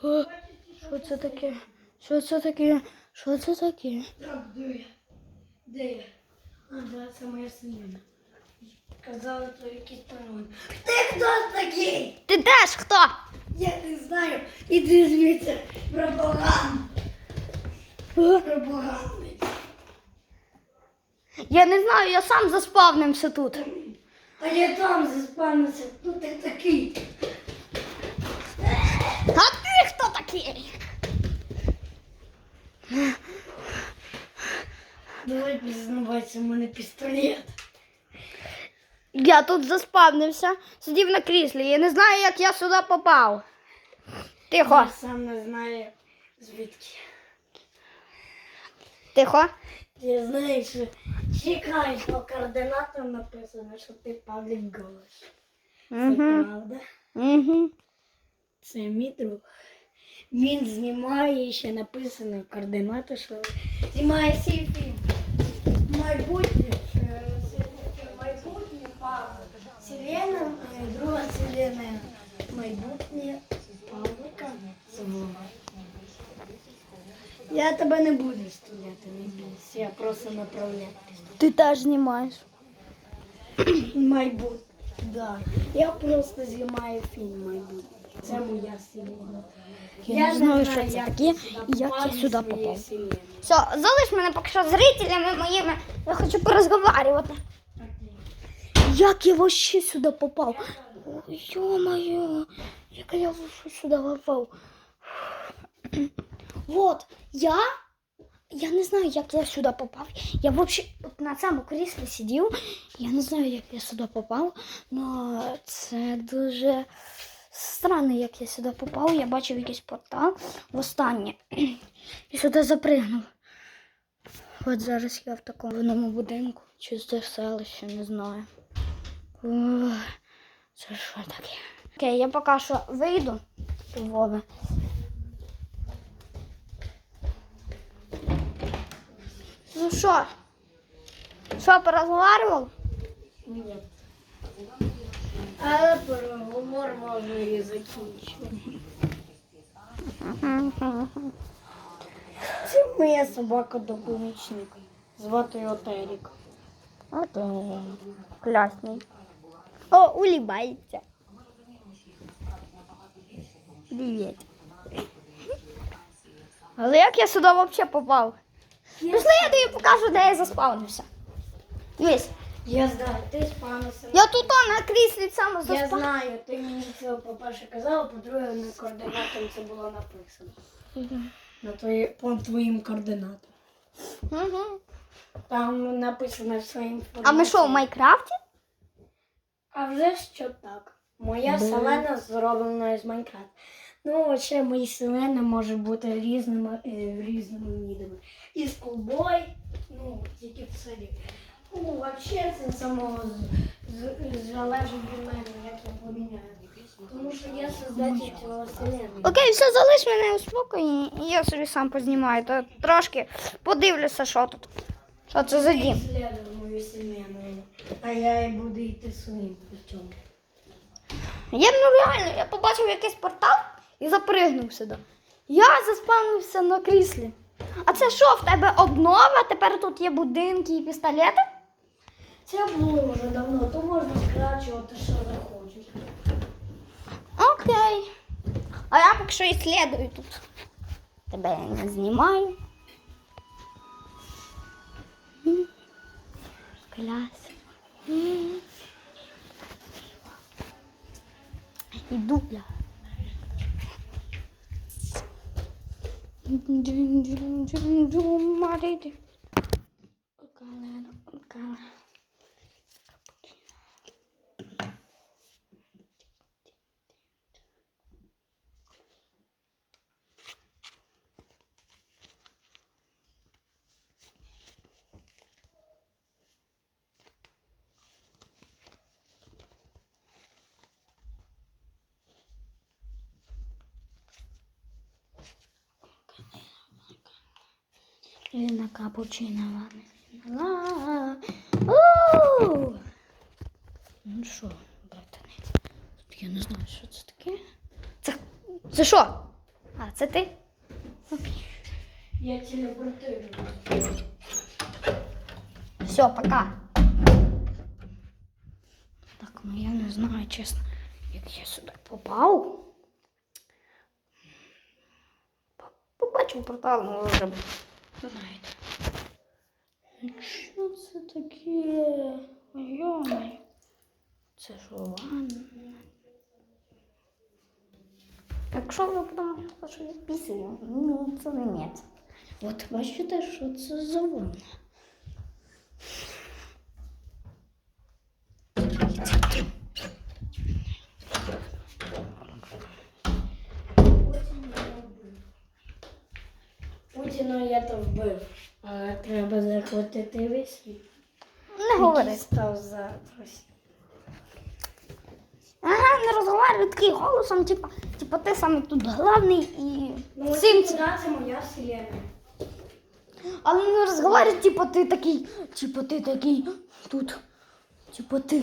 Що це таке? Що це таке? Що це таке? Так, де я? Де я? А, да, це моя сім'я. Казали, то якийсь пароль. Ти хто такий? Ти теж хто? Я не знаю. Іди звідси. Пропаганда. Пропаганда. Я не знаю, я сам заспавнився тут. А я там заспавнився. Хто ти такий? А ти? Давай признавайся, у мене пістолет. Я тут заспавнився, сидів на кріслі. Я не знаю, як я сюди попав. Тихо, Я сам не знаю звідки. тихо. Я знаю, що чекай, по координатам написано, що ти Павлік Голос. Це Угу. правда. Угу. Це мій друг. Він знімає ще написано координати, що знімає свій фільм. Майбутнє. е, Майбутнє. Селена, е, друга Селена. Майбутнє Павлика. Я тебе не буду стріляти, не бійся. Я просто направляю. Ти теж знімаєш. Майбутнє. Да. Я просто знімаю фільм майбутнє. Це моя сім'я. Я не знаю, що це таке і як я сюди попав. Все, залиш мене поки що зрителями моїми. Я хочу порозговарювати. Як я вообще сюди попав? Ой, Ё-моё, як я вообще сюди попав? Вот, я, я не знаю, як я сюди попав. Я вообще на цьому кріслі сидів. Я не знаю, як я сюди попав, але це дуже странно, як я сюди попав. Я бачив якийсь портал востаннє. І сюди запригнув. От зараз я в такому новому будинку. Чи це селище, не знаю. Ох, це що таке? Окей, я поки що вийду до Вови. Ну що? Що, порозговарював? Ні. Але переговор може і закінчити. Це моя собака допомічник. Звати його Терік. Класний. О, улыбається. Привіт. Але як я сюди взагалі попав? Пішли, я тобі покажу, де я заспавнився. Дивись, Я знаю, ти спавнився. я тут о, на кріслі саме Я заспав. знаю, ти мені це по-перше казала, по-друге, на координатам це було написано. На твої, по твоїм координатам. Угу. Там написано вся інформація. А ми що, в Майнкрафті? А вже що так. Моя селена зроблена з Майнкрафт. Ну, ще мої селени можуть бути різними, е, різними видами. І з колбой, ну, тільки в селі. Ну, взагалі це само з- з- залежить від мене, як я поміняю. Тому що я создатель цього селени. Окей, все, залиш мене у спокої, і я собі сам познімаю. То трошки подивлюся, що тут. Що це за дім. Исследуй мою вселенную, а я і буду йти своїм путем. Я ну реально, я побачив якийсь портал і запригнув сюди. Я заспавнився на кріслі. А це що, в тебе обнова? Тепер тут є будинки і пістолети? Це було вже давно, то можна скрачувати, що захочеш. Окей. А я поки що іслідую тут. Тебе я не знімаю. М. Іду я. Марити. Галера, галера. Ліна капучино, ладно. Ууу. Ну що, братани? Я не знаю, що це таке. Це, це що? Да, це ти? Я телепортую. Все, пока. Так, ну я не знаю, чесно, як я сюди попав. По- Побачив портал, ну вже знаєте. Що це таке? Йомай. Це ж ванна. Якщо ви подумаєте, що я пісню, ну це не. От бачите, що це за ванна. Путіна я то вбив. Але треба захватити весь світ. Не говори. Став за. Ага, не розговаривай таким голосом, типа, типа ти саме тут главний і Ну, ці це моя вселенная. Але не розговаривай, типа ти такий, типа ти такий тут. Типа ти.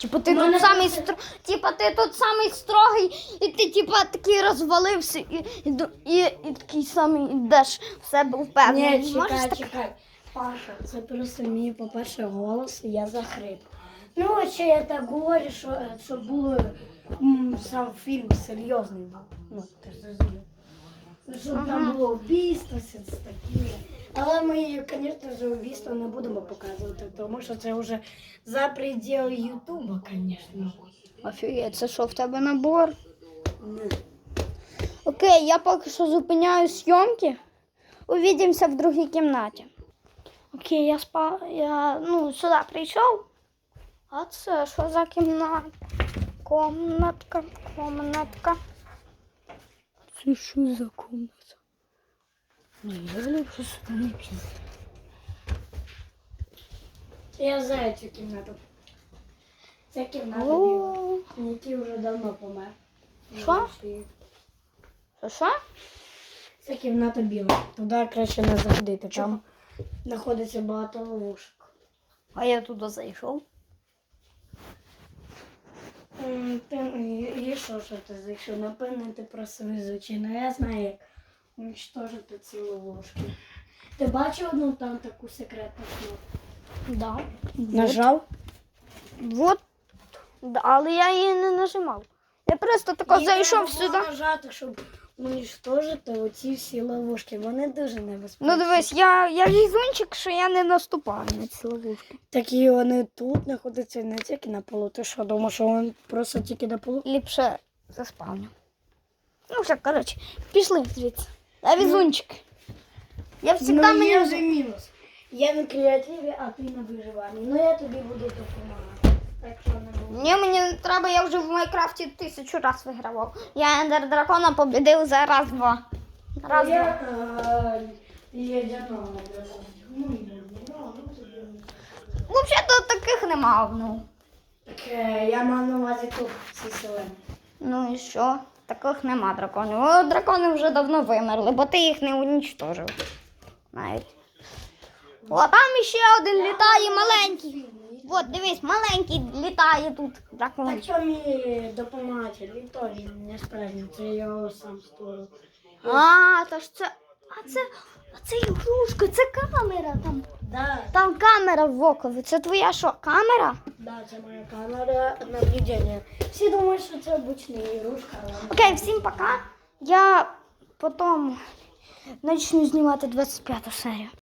Типа ти Мене тут самий стро... Типа ти тут самий строгий, і ти типа такий розвалився і, і, і, і такий самий йдеш в себе впевнений. Ні, Можеш чекай, так? чекай. Паша, це просто мій, по-перше, голос, і я захрип. Ну, от ще я так говорю, що, е, що було м, сам фільм серйозний був. Ну, ти ж зрозумів. Щоб там було вбійство, все це таке. Але ми, звісно ж, вбійство не будемо показувати, тому що це вже за пределы Ютуба, звісно. Офігеть, це що в тебе набор? Ну, Окей, я поки що зупиняю зйомки. Увидимося в другій кімнаті. Окей, я спа... я ну, сюди прийшов. А це що за кімната? Комнатка, комнатка. Це що за комната? Ні, я ліпше сюди не піду. Я знаю цю кімнату. Ця кімната біла. О, Який вже давно помер. Що? Що що? Це кімната біла. Туди краще не заходити. Там знаходиться багато ловушок. А я туди зайшов. М, Ти, і, і що, що ти зайшов? Напевно, ти просто везучий. Ну я знаю, як уничтожити ці ловушки. Ти бачив одну там таку секретну кнопку? Да. Нажав? Вот. Да, але я її не нажимав. Я просто тако Її зайшов треба сюди. було нажати, щоб уничтожити оці всі ловушки. Вони дуже небезпечні. Ну дивись, я, я візунчик, що я не наступаю на ці ловушки. Такі вони тут знаходяться не тільки на полу. Ти що, думав, що він просто тільки на полу? Ліпше заспавню. Ну все, коротше, пішли звідси. Я візунчик. Я завжди ну, мені. вже мінус. Я на креативі, а ти на виживанні. Ну я тобі буду допомагати. Так що не було. Ні, мені не треба, я вже в Майнкрафті тисячу раз вигравав. Я ендер дракона побідив за раз-два. Раз. Я е, є дядько на драконі. Ну, ну, ну, тобі. Взагалі-то таких нема. Ну. Так е, я мав на увазі тут ці селени. ну і що? Таких нема драконів. О, дракони вже давно вимерли, бо ти їх не унічтожив. Навіть. О, там ще один літає маленький. От, дивись, маленький літає тут. Дракон. що мій допомагати? він теж не справді, це я його сам створив. А, то ж це. А це. А це ігрушка, це камера там. Да, Там камера в окові. Це твоя що, камера? да, це моя камера наблюдення. Всі думають, що це обична ігрушка, але Окей, всім пока. Я потім почну знімати 25 серію.